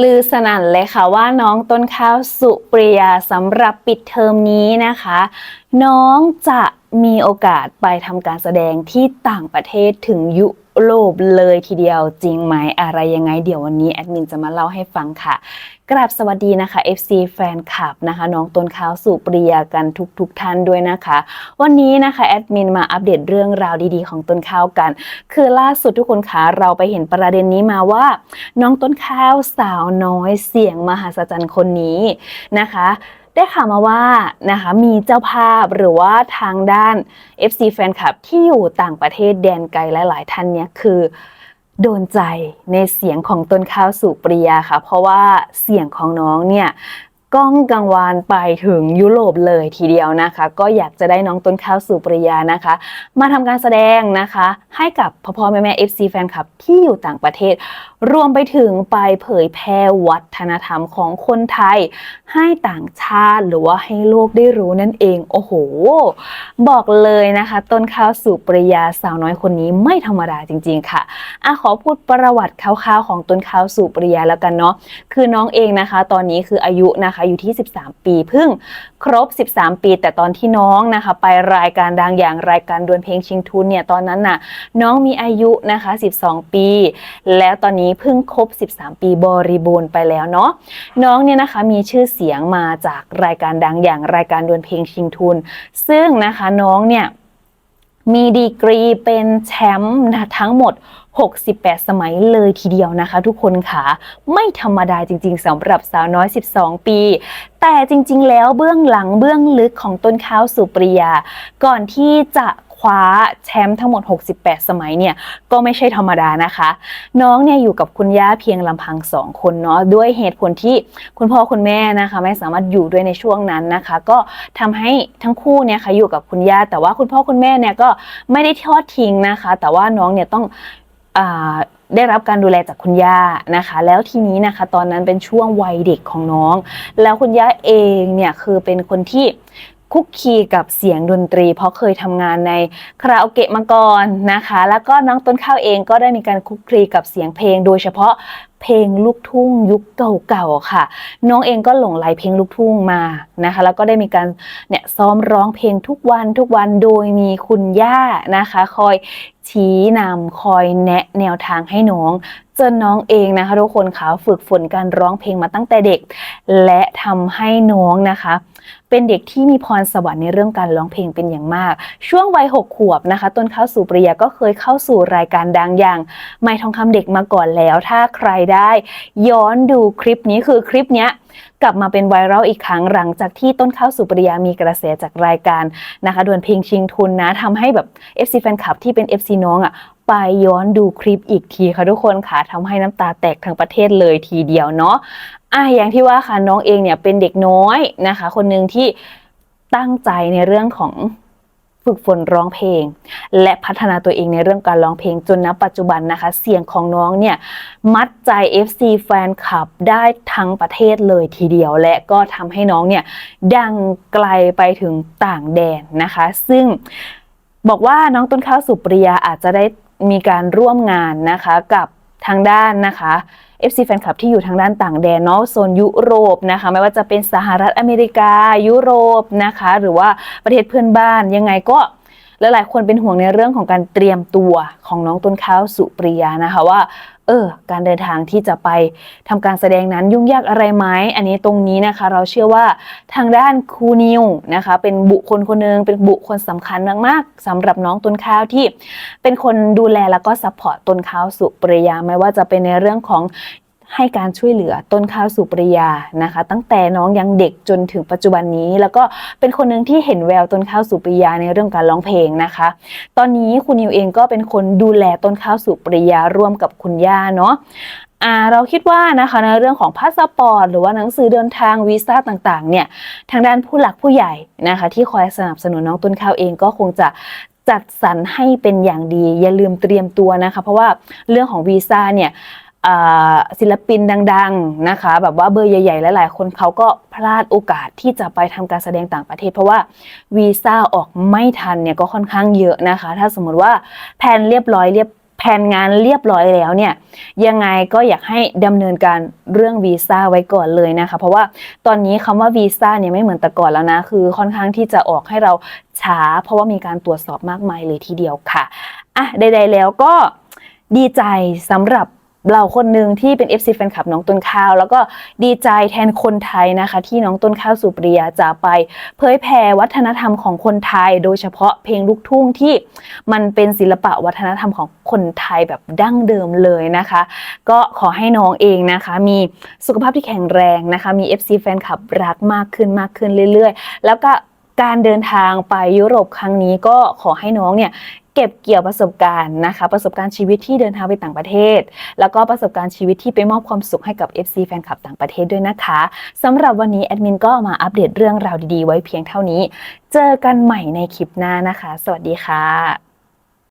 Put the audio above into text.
ลือสนั่นเลยค่ะว่าน้องต้นข้าวสุปริยาสำหรับปิดเทอมนี้นะคะ น้องจะมีโอกาสไปทำการแสดงที่ต่างประเทศถึงยุ รปเลยทีเดียวจริงไหมอะไรยังไงเดี๋ยววันนี้แอดมินจะมาเล่าให้ฟังค่ะกราบสวัสดีนะคะ FC แฟนคลับนะคะ น้องต้นข้าวสุปริยากันทุกๆทท่านด้วยนะคะ วันนี้นะคะแอดมินมาอัปเดตเรื่องราวดีๆ ของต้นข้าวกัน คือล่าสุดทุกคนคะเราไปเห็นประเด็นนี้มาว่า น้องต้นข้าวสาวน้อยเสียงมหัศจรรย์คนนี้นะคะ ได้ข่าวมาว่านะคะมีเจ้าภาพหรือว่าทางด้าน FC แฟนคลับที่อยู่ต่างประเทศแดนไกลหลาย ๆ ท่านเนี่ยคือโดนใจในเสียงของต้นข้าวสุปริยาค่ะ เพราะว่าเสียงของน้องเนี่ย ก้องกังวานไปถึงยุโรปเลยทีเดียวนะคะ ก็อยากจะได้น้องต้นข้าวสุปริยานะคะ มาทำการแสดงนะคะ ให้กับพ่อพ่อแม่แม่ FC แฟนคลับที่อยู่ต่างประเทศ รวมไปถึงไปเผยแพร่วัฒนธรรมของคนไทย ให้ต่างชาติหรือว่าให้โลกได้รู้นั่นเอง โอ้โห บอกเลยนะคะ ต้นข้าวสุปริยาสาวน้อยคนนี้ไม่ธรรมดาจริง ๆ ค่ะอะขอพูดประวัติคร่าวๆของต้นข้าวสุปริยาแล้วกันเนาะคือน้องเองนะคะ ตอนนี้คืออายุนะคะอยู่ที่ 13 ปีเพิ่งครบ 13 ปี แต่ตอนที่น้องนะคะ ไปรายการดังอย่างรายการดวลเพลงชิงทุนเนี่ยตอนนั้นน่ะน้องมีอายุนะคะ 12 ปี แล้วตอนนี้เพิ่งครบ 13 ปีบริบูรณ์ไปแล้วเนาะน้องเนี่ยนะคะมีชื่อเสียงมาจากรายการดังอย่างรายการดวลเพลงชิงทุน ซึ่งนะคะน้องเนี่ย มีดีกรีเป็นแชมป์นะทั้งหมด 68 สมัยเลยทีเดียวนะคะ ทุกคนค่ะ ไม่ธรรมดาจริง ๆสำหรับสาวน้อย 12 ปี แต่จริง ๆ แล้วเบื้องหลังเบื้องลึกของต้นข้าวสุปริยา ก่อนที่จะ ว้าแชมป์ทั้งหมด 68 สมัยเนี่ยก็ไม่ใช่ธรรมดานะคะ น้องเนี่ยอยู่กับคุณย่าเพียงลำพังสองคนเนาะด้วยเหตุผลที่คุณพ่อคุณแม่นะคะไม่สามารถอยู่ด้วยในช่วงนั้นนะคะ ก็ทำให้ทั้งคู่เนี่ยค่ะอยู่กับคุณย่าแต่ว่าคุณพ่อคุณแม่เนี่ยก็ไม่ได้ทอดทิ้งนะคะ แต่ว่าน้องเนี่ยต้องอได้รับการดูแลจากคุณย่านะคะ แล้วทีนี้นะคะ ตอนนั้นเป็นช่วงวัยเด็กของน้อง แล้วคุณย่าเองเนี่ยคือเป็นคนที่ คุกคีกับเสียงดนตรี เพราะเคยทำงานในคาราโอเกะมาก่อนนะคะ แล้วก็น้องต้นข้าวเองก็ได้มีการคุกคีกับเสียงเพลง โดยเฉพาะเพลงลูกทุ่งยุคเก่าๆค่ะ น้องเองก็หลงไหลเพลงลูกทุ่งมานะคะ แล้วก็ได้มีการเนี่ยซ้อมร้องเพลงทุกวันทุกวันโดยมีคุณย่านะคะ คอยชี้นำคอยแนะแนวทางให้น้องจนน้องเองนะคะทุกคนคะฝึกฝนการร้องเพลงมาตั้งแต่เด็ก และทำให้น้องนะคะ เป็นเด็กที่มีพรสวรรค์ในเรื่องการร้องเพลงเป็นอย่างมาก ช่วงวัยหกขวบนะคะ ต้นข้าวสุปริยาก็เคยเข้าสู่รายการดังอย่าง ไม่ทองคำเด็กมาก่อนแล้ว ถ้าใครได้ ย้อนดูคลิปนี้คือคลิปเนี้ยกลับมาเป็นไวรัลอีกครั้งหลังจากที่ต้นข้าวสุปริยามีกระแสจากรายการนะคะดวลเพลงชิงทุนนะทำให้แบบ FC แฟนคลับที่เป็น FC น้องอะ ไปย้อนดูคลิปอีกทีค่ะทุกคนค่ะทำให้น้ำตาแตกทั้งประเทศเลยทีเดียวเนาะอะอย่างที่ว่าค่ะน้องเองเนี่ยเป็นเด็กน้อยนะคะ คนหนึ่งที่ตั้งใจในเรื่องของฝึกฝนร้องเพลง และพัฒนาตัวเองในเรื่องการร้องเพลงจนณปัจจุบันนะคะ เสียงของน้องเนี่ยมัดใจ FC แฟนคลับได้ทั้งประเทศเลยทีเดียว และก็ทำให้น้องเนี่ยดังไกลไปถึงต่างแดนนะคะ ซึ่งบอกว่าน้องต้นข้าวสุปริยาอาจจะได้ มีการร่วมงานนะคะกับทางด้านนะคะ FC แฟนคลับที่อยู่ทางด้านต่างแดนเนาะโซนยุโรปนะคะไม่ว่าจะเป็นสหรัฐอเมริกา ยุโรปนะคะ หรือว่าประเทศเพื่อนบ้านยังไงก็หลายๆคนเป็นห่วงในเรื่องของการเตรียมตัวของน้องต้นข้าวสุปริยานะคะว่า เออ การเดินทางที่จะไปทำการแสดงนั้นยุ่งยากอะไรไหมอันนี้ตรงนี้นะคะ เราเชื่อว่าทางด้านครูนิวนะคะ เป็นบุคคลคนหนึ่งเป็นบุคคลสำคัญมากๆสำหรับน้องต้นข้าวที่เป็นคนดูแลแล้วก็ซัพพอร์ตต้นข้าวสุปริยาไม่ว่าจะเป็นในเรื่องของ ให้การช่วยเหลือต้นข้าวสุปริยานะคะ ตั้งแต่น้องยังเด็กจนถึงปัจจุบันนี้ แล้วก็เป็นคนหนึ่งที่เห็นแววต้นข้าวสุปริยาในเรื่องการร้องเพลงนะคะ ตอนนี้คุณนิวเองก็เป็นคนดูแลต้นข้าวสุปริยาร่วมกับคุณย่าเนาะอ่าเราคิดว่านะคะในเรื่องของพาสปอร์ตหรือว่าหนังสือเดินทางวีซ่าต่างๆเนี่ยทางด้านผู้หลักผู้ใหญ่นะคะที่คอยสนับสนุนน้องต้นข้าวเองก็คงจะจัดสรรให้เป็นอย่างดี อย่าลืมเตรียมตัวนะคะ เพราะว่าเรื่องของวีซ่าเนี่ย ศิลปินดังๆนะคะ แบบว่าเบอร์ใหญ่ๆ หลายๆ คนเขาก็พลาดโอกาสที่จะไปทำการแสดงต่างประเทศ เพราะว่าวีซ่าออกไม่ทันเนี่ยก็ค่อนข้างเยอะนะคะ ถ้าสมมติว่าแผนเรียบร้อยเรียบแผนงานเรียบร้อยแล้วเนี่ยยังไงก็อยากให้ดำเนินการเรื่องวีซ่าไว้ก่อนเลยนะคะ เพราะว่าตอนนี้คำว่าวีซ่าเนี่ยไม่เหมือนแต่ก่อนแล้วนะคือค่อนข้างที่จะออกให้เราช้า เพราะว่ามีการตรวจสอบมากมายเลยทีเดียวค่ะอะใดๆแล้วก็ดีใจสำหรับ เราคนหนึ่งที่เป็น FC แฟนคลับน้องต้นข้าว แล้วก็ดีใจแทนคนไทยนะคะ ที่น้องต้นข้าวสุปริยาจะไป เผยแผ่วัฒนธรรมของคนไทย โดยเฉพาะเพลงลูกทุ่งที่มันเป็นศิลปะวัฒนธรรมของคนไทยแบบดั้งเดิมเลยนะคะ ก็ขอให้น้องเองนะคะ มีสุขภาพที่แข็งแรงนะคะ มี FC แฟนคลับรักมากขึ้นมากขึ้นเรื่อย ๆ แล้วก็การเดินทางไปยุโรปครั้งนี้ก็ขอให้น้องเนี่ย เก็บเกี่ยวประสบการณ์นะคะ ประสบการณ์ชีวิตที่เดินทางไปต่างประเทศ แล้วก็ประสบการณ์ชีวิตที่ไปมอบความสุขให้กับ FC แฟนคลับต่างประเทศด้วยนะคะสำหรับวันนี้แอดมินก็มาอัปเดตเรื่องราวดีๆ ไว้เพียงเท่านี้ เจอกันใหม่ในคลิปหน้านะคะ สวัสดีค่ะ